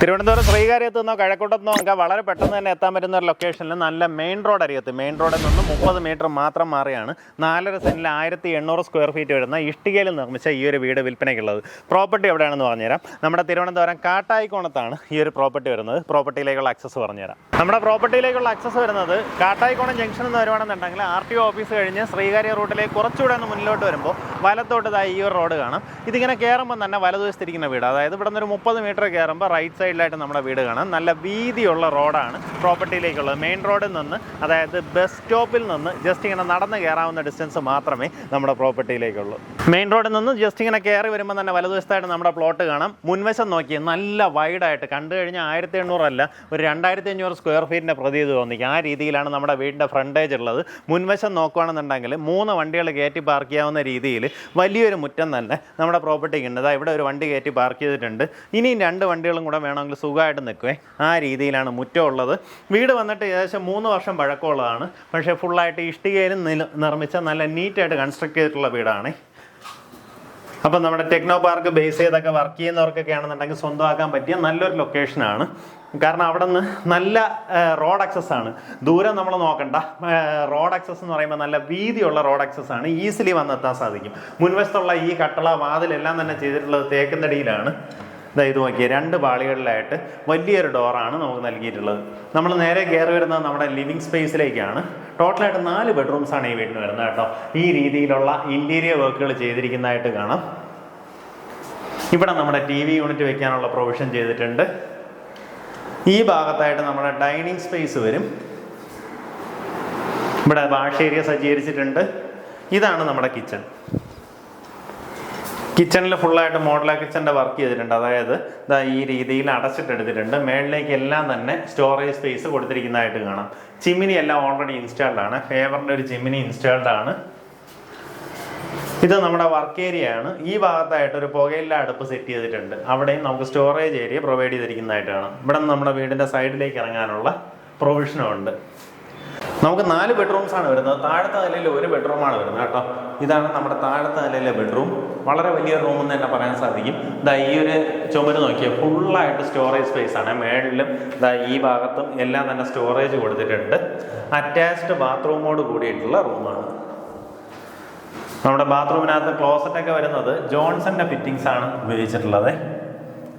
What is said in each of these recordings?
തിരുവനന്തപുരം ശ്രീകാര്യത്ത് നിന്നോ കഴക്കൂട്ടത്ത് നിന്നോ ഒക്കെ വളരെ പെട്ടെന്ന് തന്നെ എത്താൻ പറ്റുന്ന ഒരു ലൊക്കേഷനിൽ നല്ല മെയിൻ റോഡ് അരികത്ത്. മെയിൻ റോഡിൽ നിന്ന് മുപ്പത് മീറ്റർ മാത്രം മാറിയാണ് നാലര സെന്റിൽ ആയിരത്തി എണ്ണൂറ് സ്ക്വയർ ഫീറ്റ് വരുന്ന ഇഷ്ടികയിൽ നിർമ്മിച്ച ഈ ഒരു വീട് വിൽപ്പനയ്ക്കുള്ളത്. പ്രോപ്പർട്ടി എവിടെയാണെന്ന് പറഞ്ഞുതരാം. നമ്മുടെ തിരുവനന്തപുരം കാട്ടായിക്കോണത്താണ് ഈ ഒരു പ്രോപ്പർട്ടി വരുന്നത്. പ്രോപ്പർട്ടിയിലേക്കുള്ള ആക്സസ് പറഞ്ഞുതരാം. നമ്മുടെ പ്രോപ്പർട്ടിയിലേക്കുള്ള ആക്സസ് വരുന്നത് കാട്ടായിക്കോണം ജംഗ്ഷൻ എന്ന് വരുവാണെന്നുണ്ടെങ്കിൽ ആർ ടി ഓഫീസ് കഴിഞ്ഞ് ശ്രീകാര്യ റൂട്ടിലേക്ക് കുറച്ചുകൂടെ ഒന്ന് മുന്നിലോട്ട് വരുമ്പോൾ വലത്തോട്ട് ഇതാ ഈ ഒരു റോഡ് കാണാം. ഇതിങ്ങനെ കയറുമ്പോൾ തന്നെ വലതുവശത്തിരിക്കുന്ന വീട്. അതായത് ഇവിടെ ഒരു മുപ്പത് മീറ്റർ കയറുമ്പോൾ റൈറ്റ് സൈഡിലായിട്ട് നമ്മുടെ വീട് കാണാം. നല്ല വീതിയുള്ള റോഡാണ് പ്രോപ്പർട്ടിയിലേക്കുള്ളത് മെയിൻ റോഡിൽ നിന്ന് അതായത് ബസ് സ്റ്റോപ്പിൽ നിന്ന് ജസ്റ്റ് ഇങ്ങനെ നടന്ന് കയറാവുന്ന ഡിസ്റ്റൻസ് മാത്രമേ നമ്മുടെ പ്രോപ്പർട്ടിയിലേക്കുള്ളൂ. മെയിൻ റോഡിൽ നിന്ന് ജസ്റ്റ് ഇങ്ങനെ കയറി വരുമ്പോൾ തന്നെ വലതുവശത്തായിട്ട് നമ്മുടെ പ്ലോട്ട് കാണാം. മുൻവശം നോക്കി നല്ല വൈഡായിട്ട് കണ്ടു കഴിഞ്ഞാൽ ആയിരത്തി എണ്ണൂറല്ല ഒരു രണ്ടായിരത്തി അഞ്ഞൂറ് സ്ക്വയർ ഫീറ്റിന്റെ പ്രതീതി തോന്നിക്കും. ആ രീതിയിലാണ് നമ്മുടെ വീടിന്റെ ഫ്രണ്ടേജ് ഉള്ളത്. മുൻവശം നോക്കുകയാണെന്നുണ്ടെങ്കിൽ മൂന്ന് വണ്ടികൾ കയറ്റി പാർക്ക് ചെയ്യാവുന്ന രീതിയിൽ വലിയൊരു മുറ്റം തന്നെ നമ്മുടെ പ്രോപ്പർട്ടിക്ക് ഉണ്ട്. ഇവിടെ ഒരു വണ്ടി കയറ്റി പാർക്ക് ചെയ്തിട്ടുണ്ട്. ഇനിയും രണ്ട് വണ്ടികളും കൂടെ വേണമെങ്കിൽ സുഖമായിട്ട് നിൽക്കുവേ. ആ രീതിയിലാണ് മുറ്റം ഉള്ളത് വീട് വന്നിട്ട് ഏകദേശം മൂന്ന് വർഷം പഴക്കമുള്ളതാണ്. പക്ഷേ ഫുള്ളായിട്ട് ഇഷ്ടികയിലും നിർമ്മിച്ച നല്ല നീറ്റായിട്ട് കൺസ്ട്രക്ട് ചെയ്തിട്ടുള്ള വീടാണ്. അപ്പം നമ്മുടെ ടെക്നോ പാർക്ക് ബേസ് ചെയ്തൊക്കെ വർക്ക് ചെയ്യുന്നവർക്കൊക്കെ ആണെന്നുണ്ടെങ്കിൽ സ്വന്തമാക്കാൻ പറ്റിയ നല്ലൊരു ലൊക്കേഷനാണ് കാരണം അവിടെ നിന്ന് നല്ല റോഡ് ആക്സസ് ആണ്. ദൂരം നമ്മൾ നോക്കണ്ട. റോഡ് ആക്സസ് എന്ന് പറയുമ്പോൾ നല്ല വീതിയുള്ള റോഡ് ആക്സസ് ആണ്. ഈസിലി വന്നെത്താൻ സാധിക്കും. മുൻവശത്തുള്ള ഈ കട്ടള വാതിലെല്ലാം തന്നെ ചെയ്തിട്ടുള്ളത് തേക്കുന്നടിയിലാണ് ഇത് നോക്കിയാൽ രണ്ട് പാളികളിലായിട്ട് വലിയൊരു ഡോറാണ് നമുക്ക് നൽകിയിട്ടുള്ളത്. നമ്മൾ നേരെ കയറി വരുന്നത് നമ്മുടെ ലിവിങ് സ്പേസിലേക്കാണ്. ടോട്ടലായിട്ട് നാല് ബെഡ്റൂംസ് ആണ് ഈ വീടിന് വരുന്നത് കേട്ടോ. ഈ രീതിയിലുള്ള ഇന്റീരിയർ വർക്കുകൾ ചെയ്തിരിക്കുന്നതായിട്ട് കാണാം. ഇവിടെ നമ്മുടെ ടി വി യൂണിറ്റ് വെക്കാനുള്ള പ്രൊവിഷൻ ചെയ്തിട്ടുണ്ട്. ഈ ഭാഗത്തായിട്ട് നമ്മുടെ ഡൈനിങ് സ്പേസ് വരും. ഇവിടെ വാഷ് ഏരിയ സജ്ജീകരിച്ചിട്ടുണ്ട്. ഇതാണ് നമ്മുടെ കിച്ചൺ കിച്ചണിൽ ഫുള്ളായിട്ട് മോഡല കിച്ചന്റെ വർക്ക് ചെയ്തിട്ടുണ്ട്. അതായത് ഇതാ ഈ രീതിയിൽ അടച്ചിട്ടെടുത്തിട്ടുണ്ട്. മേളിലേക്ക് എല്ലാം തന്നെ സ്റ്റോറേജ് സ്പേസ് കൊടുത്തിരിക്കുന്നതായിട്ട് കാണാം. ചിമ്മിനി എല്ലാം ഓൾറെഡി ഇൻസ്റ്റാൾഡ് ആണ്. ഫേവറിന്റെ ഒരു ചിമ്മിനി ഇൻസ്റ്റാൾഡ് ആണ്. ഇത് നമ്മുടെ വർക്ക് ഏരിയ ആണ്. ഈ ഭാഗത്തായിട്ട് ഒരു പുകയില്ല അടുപ്പ് സെറ്റ് ചെയ്തിട്ടുണ്ട്. അവിടെയും നമുക്ക് സ്റ്റോറേജ് ഏരിയ പ്രൊവൈഡ് ചെയ്തിരിക്കുന്നതായിട്ട് കാണാം. ഇവിടെ നമ്മുടെ വീടിന്റെ സൈഡിലേക്ക് ഇറങ്ങാനുള്ള പ്രൊവിഷനും ഉണ്ട്. നമുക്ക് നാല് ബെഡ്റൂംസ് ആണ് വരുന്നത്. താഴത്തെ നിലയിൽ ഒരു ബെഡ്റൂമാണ് വരുന്നത് കേട്ടോ. ഇതാണ് നമ്മുടെ താഴത്തെ നിലയിലെ ബെഡ്റൂം വളരെ വലിയ റൂം എന്ന് തന്നെ പറയാൻ സാധിക്കും. ദാ ഈ ഒരു ചുമര് നോക്കിയാൽ ഫുള്ളായിട്ട് സ്റ്റോറേജ് സ്പേസ് ആണ്. മേളിലും ദാ ഈ ഭാഗത്തും എല്ലാം തന്നെ സ്റ്റോറേജ് കൊടുത്തിട്ടുണ്ട്. അറ്റാച്ച്ഡ് ബാത്റൂമോട് കൂടിയിട്ടുള്ള റൂമാണ് നമ്മുടെ ബാത്റൂമിനകത്ത് ക്ലോസറ്റ് ഒക്കെ വരുന്നത് ജോൺസന്റെ ഫിറ്റിങ്സ് ആണ് ഉപയോഗിച്ചിട്ടുള്ളത്.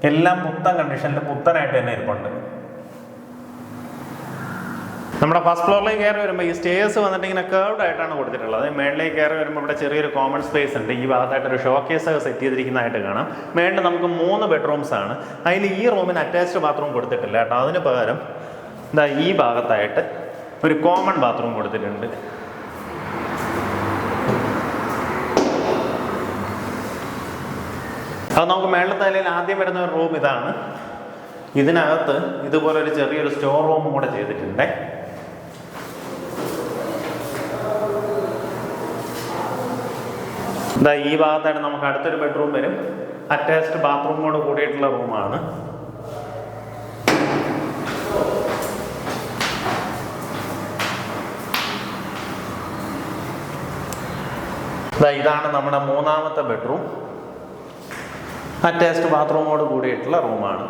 എല്ലാം പുത്തൻ കണ്ടീഷനിൽ പുത്തനായിട്ട് തന്നെ ഇരിപ്പുണ്ട്. നമ്മുടെ ഫസ്റ്റ് ഫ്ലോറിലേക്ക് കയറി വരുമ്പോൾ ഈ സ്റ്റേഴ്സ് വന്നിട്ട് ഇങ്ങനെ കേർവ്ഡ് ആയിട്ടാണ് കൊടുത്തിട്ടുള്ളത്. മേളിലേക്ക് കയറി വരുമ്പോൾ ഇവിടെ ചെറിയൊരു കോമൺ സ്പേസ് ഉണ്ട്. ഈ ഭാഗത്തായിട്ട് ഒരു ഷോക്കേസ് ഒക്കെ സെറ്റ് ചെയ്തിരിക്കുന്നതായിട്ട് കാണാം. മേളിൽ നമുക്ക് മൂന്ന് ബെഡ്റൂംസ് ആണ്. അതിൽ ഈ റൂമിന് അറ്റാച്ച്ഡ് ബാത്റൂം കൊടുത്തിട്ടില്ല കേട്ടോ. അതിന് പകരം എന്താ ഈ ഭാഗത്തായിട്ട് ഒരു കോമൺ ബാത്റൂം കൊടുത്തിട്ടുണ്ട്. അത് നമുക്ക് മേളത്തെ നിലയിൽ ആദ്യം വരുന്ന ഒരു റൂം ഇതാണ്. ഇതിനകത്ത് ഇതുപോലെ ഒരു ചെറിയൊരു സ്റ്റോർ റൂമും കൂടെ ചെയ്തിട്ടുണ്ട്. ഇതാ ഈ ഭാഗത്തായിട്ട് നമുക്ക് അടുത്തൊരു ബെഡ്റൂം വരും. അറ്റാച്ച്ഡ് ബാത്റൂമോട് കൂടിയിട്ടുള്ള റൂമാണ് ഇതാ ഇതാണ് നമ്മുടെ മൂന്നാമത്തെ ബെഡ്റൂം അറ്റാച്ച്ഡ് ബാത്റൂമോട് കൂടിയിട്ടുള്ള റൂമാണ്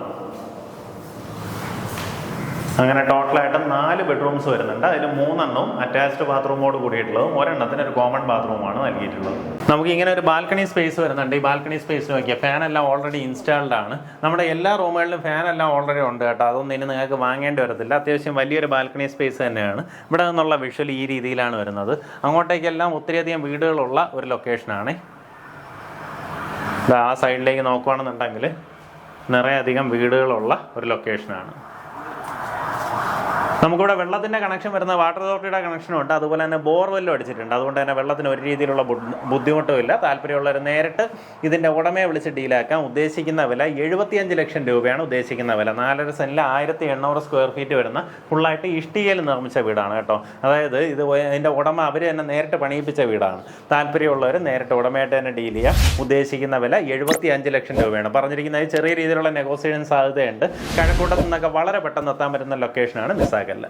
അങ്ങനെ ടോട്ടലായിട്ട് നാല് ബെഡ്റൂംസ് വരുന്നുണ്ട്. അതിൽ മൂന്നെണ്ണവും അറ്റാച്ച്ഡ് ബാത്റൂമോട് കൂടിയിട്ടുള്ളതും ഒരെണ്ണത്തിന് ഒരു കോമൺ ബാത്റൂമാണ് നൽകിയിട്ടുള്ളത്. നമുക്ക് ഇങ്ങനെ ഒരു ബാൽക്കണി സ്പേസ് വരുന്നുണ്ട്. ഈ ബാൽക്കണി സ്പേസ് നോക്കിയാൽ ഫാൻ എല്ലാം ഓൾറെഡി ഇൻസ്റ്റാൾഡ് ആണ്. നമ്മുടെ എല്ലാ റൂമുകളിലും ഫാൻ എല്ലാം ഓൾറെഡി ഉണ്ട് കേട്ടോ. അതൊന്നും ഇനി നിങ്ങൾക്ക് വാങ്ങേണ്ടി വരത്തില്ല. അത്യാവശ്യം വലിയൊരു ബാൽക്കണി സ്പേസ് തന്നെയാണ്. ഇവിടെ നിന്നുള്ള വിഷ്വൽ ഈ രീതിയിലാണ് വരുന്നത്. അങ്ങോട്ടേക്കെല്ലാം ഒത്തിരിയധികം വീടുകളുള്ള ഒരു ലൊക്കേഷനാണ് ആ സൈഡിലേക്ക് നോക്കുകയാണെന്നുണ്ടെങ്കിൽ നിറയെ അധികം വീടുകളുള്ള ഒരു ലൊക്കേഷനാണ് നമുക്കിവിടെ വെള്ളത്തിന്റെ കണക്ഷൻ വരുന്ന വാട്ടർ അതോറിറ്റിയുടെ കണക്ഷനും ഉണ്ട്. അതുപോലെ തന്നെ ബോർവെല്ലും അടിച്ചിട്ടുണ്ട്. അതുകൊണ്ട് തന്നെ വെള്ളത്തിന് ഒരു രീതിയിലുള്ള ബുദ്ധിമുട്ടുമില്ല താല്പര്യമുള്ളവർ നേരിട്ട് ഇതിന്റെ ഉടമയെ വിളിച്ച് ഡീലാക്കാം ഉദ്ദേശിക്കുന്ന വില എഴുപത്തിയഞ്ച് ലക്ഷം രൂപയാണ് ഉദ്ദേശിക്കുന്ന വില. നാലര സെന്റിൽ ആയിരത്തി എണ്ണൂറ് സ്ക്വയർ ഫീറ്റ് വരുന്ന ഫുള്ളായിട്ട് ഇഷ്ടികയിൽ നിർമ്മിച്ച വീടാണ് കേട്ടോ. അതായത് ഇത് ഇതിന്റെ ഉടമ അവർ തന്നെ നേരിട്ട് പണിയിപ്പിച്ച വീടാണ്. താല്പര്യമുള്ളവർ നേരിട്ട് ഉടമയായിട്ട് തന്നെ ഡീൽ ചെയ്യാം. ഉദ്ദേശിക്കുന്ന വില എഴുപത്തി അഞ്ച് ലക്ഷം രൂപയാണ്. പറഞ്ഞിരിക്കുന്നത് ചെറിയ രീതിയിലുള്ള നെഗോസിയേഷൻ സാധ്യതയുണ്ട്. കഴക്കൂട്ടത്തു നിന്നൊക്കെ വളരെ പെട്ടെന്ന് എത്താൻ പറ്റുന്ന ലൊക്കേഷനാണ് ಆಗಲ್ಲ